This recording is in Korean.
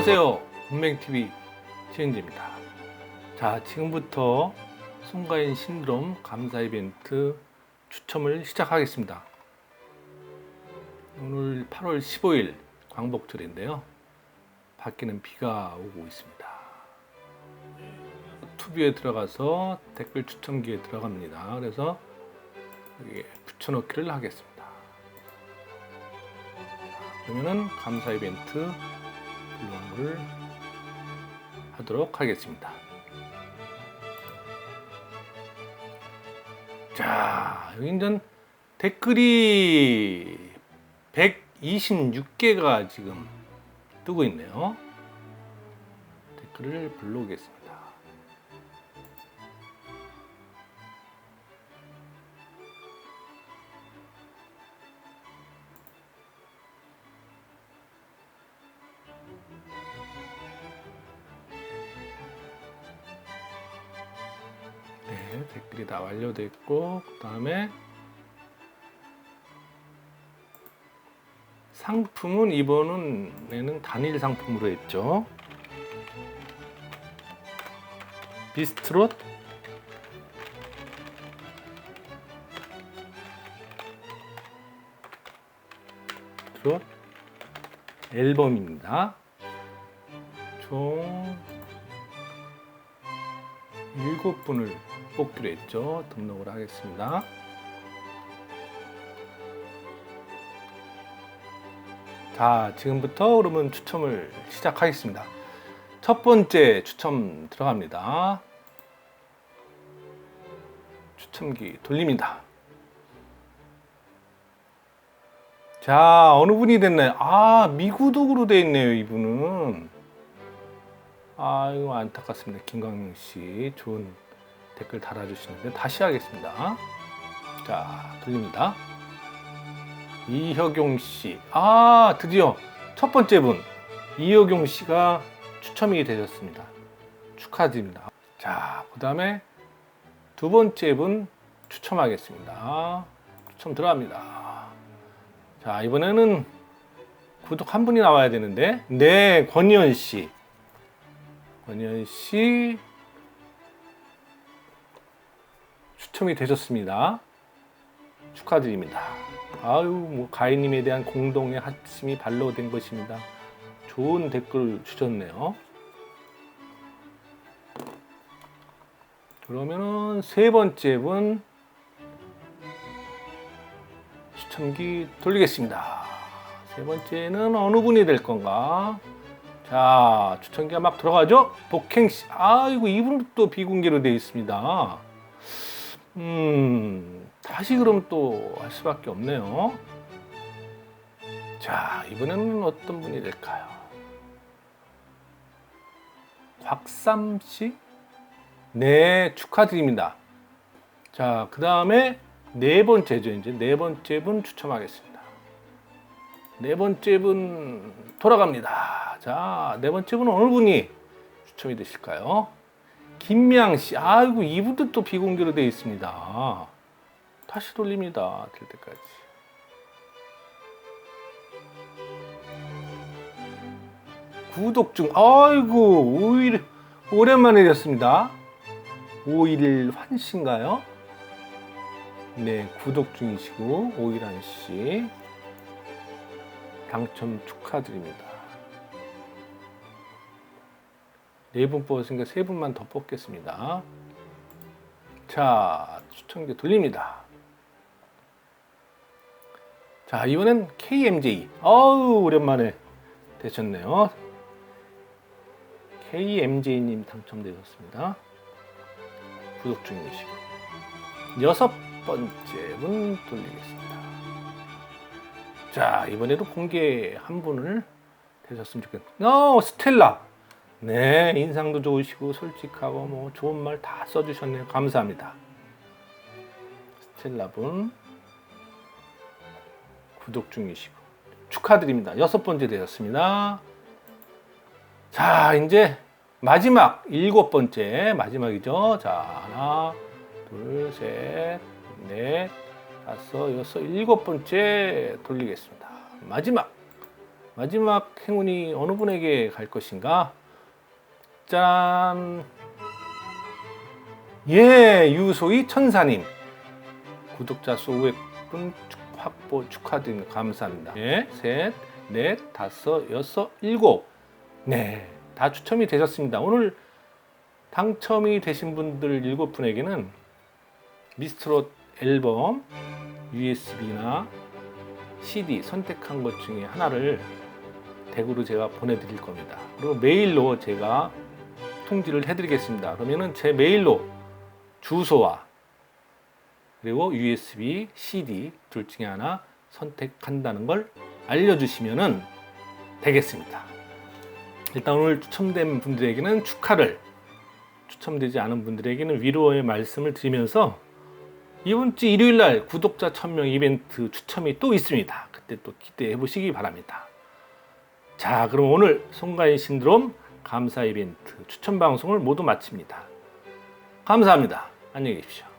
안녕하세요. 본맹TV 최현재입니다. 자, 지금부터 송가인 신드롬 감사 이벤트 추첨을 시작하겠습니다. 오늘 8월 15일 광복절인데요. 밖에는 비가 오고 있습니다. 투비에 들어가서 댓글 추첨기에 들어갑니다. 그래서 여기에 붙여넣기를 하겠습니다. 그러면은 감사 이벤트 블록을 하도록 하겠습니다. 자, 여기 이제 댓글이 126개가 지금 뜨고 있네요. 댓글을 불러오겠습니다. 네, 댓글이 다 완료됐고 그 다음에 상품은 이번에는 단일 상품으로 했죠. 비스트롯 트롯 앨범입니다. 총 일곱 분을 뽑기로 했죠. 등록을 하겠습니다. 자, 지금부터 그러면 추첨을 시작하겠습니다. 첫 번째 추첨 들어갑니다. 추첨기 돌립니다. 자, 어느 분이 됐나요? 아, 미구독으로 돼 있네요, 이분은. 아, 이거 안타깝습니다. 김광민 씨. 좋은 댓글 달아주시는데 다시 하겠습니다. 자, 돌립니다. 이혁용 씨. 아, 드디어 첫 번째 분. 이혁용 씨가 추첨이 되셨습니다. 축하드립니다. 자, 그 다음에 두 번째 분 추첨하겠습니다. 추첨 들어갑니다. 자, 이번에는 구독 한 분이 나와야 되는데, 네, 권희연 씨. 권희연 씨 추첨이 되셨습니다. 축하드립니다. 아유, 뭐 가인님에 대한 공동의 하심이 발로된 것입니다. 좋은 댓글 주셨네요. 그러면은 세 번째 분 추첨기 돌리겠습니다. 세 번째는 어느 분이 될 건가? 자, 추천기가 막 들어가죠? 복행씨. 아이고, 이분도 또 비공개로 되어 있습니다. 음, 다시 그럼 또 할 수밖에 없네요. 자, 이번에는 어떤 분이 될까요? 곽삼 씨? 네, 축하드립니다. 자, 그 다음에 네 번째죠. 이제 네 번째 분 추첨하겠습니다. 네 번째 분 돌아갑니다. 자, 네 번째 분은 어느 분이 추첨이 되실까요? 김미양 씨. 아이고, 이분도 또 비공개로 되어 있습니다. 다시 돌립니다. 될 때까지. 구독 중. 아이고, 5일 오랜만에 되었습니다. 5일 환씨인가요? 네, 구독 중이시고 5일한 씨 당첨 축하드립니다. 네 분 뽑았으니까 세 분만 더 뽑겠습니다. 자, 추천기 돌립니다. 자, 이번엔 KMJ. 어우, 오랜만에 되셨네요. KMJ님 당첨되셨습니다. 구독 중이시고. 여섯 번째 분 돌리겠습니다. 자, 이번에도 공개 한 분을 되셨으면 좋겠네요. 어, 스텔라. 네, 인상도 좋으시고 솔직하고 뭐 좋은 말 다 써주셨네요. 감사합니다. 스텔라 분 구독 중이시고 축하드립니다. 여섯 번째 되셨습니다. 자, 이제 마지막 일곱 번째 마지막이죠. 자, 하나, 둘, 셋, 넷, 다섯, 여섯, 일곱 번째 돌리겠습니다. 마지막 마지막 행운이 어느 분에게 갈 것인가? 짠! 예, 유소희 천사님. 구독자 수 500분 확보 축하드립니다. 감사합니다. 예, 셋, 넷, 다섯, 여섯, 일곱. 네, 다 추첨이 되셨습니다. 오늘 당첨이 되신 분들 일곱 분에게는 미스트롯 앨범, USB나 CD 선택한 것 중에 하나를 댁으로 제가 보내드릴 겁니다. 그리고 메일로 제가 통지를 해드리겠습니다. 그러면은 제 메일로 주소와 그리고 USB, CD 둘 중에 하나 선택한다는 걸 알려주시면은 되겠습니다. 일단 오늘 추첨된 분들에게는 축하를, 추첨되지 않은 분들에게는 위로의 말씀을 드리면서 이번 주 일요일 날 구독자 1000명 이벤트 추첨이 또 있습니다. 그때 또 기대해 보시기 바랍니다. 자, 그럼 오늘 송가인 신드롬 감사 이벤트 추천 방송을 모두 마칩니다. 감사합니다. 안녕히 계십시오.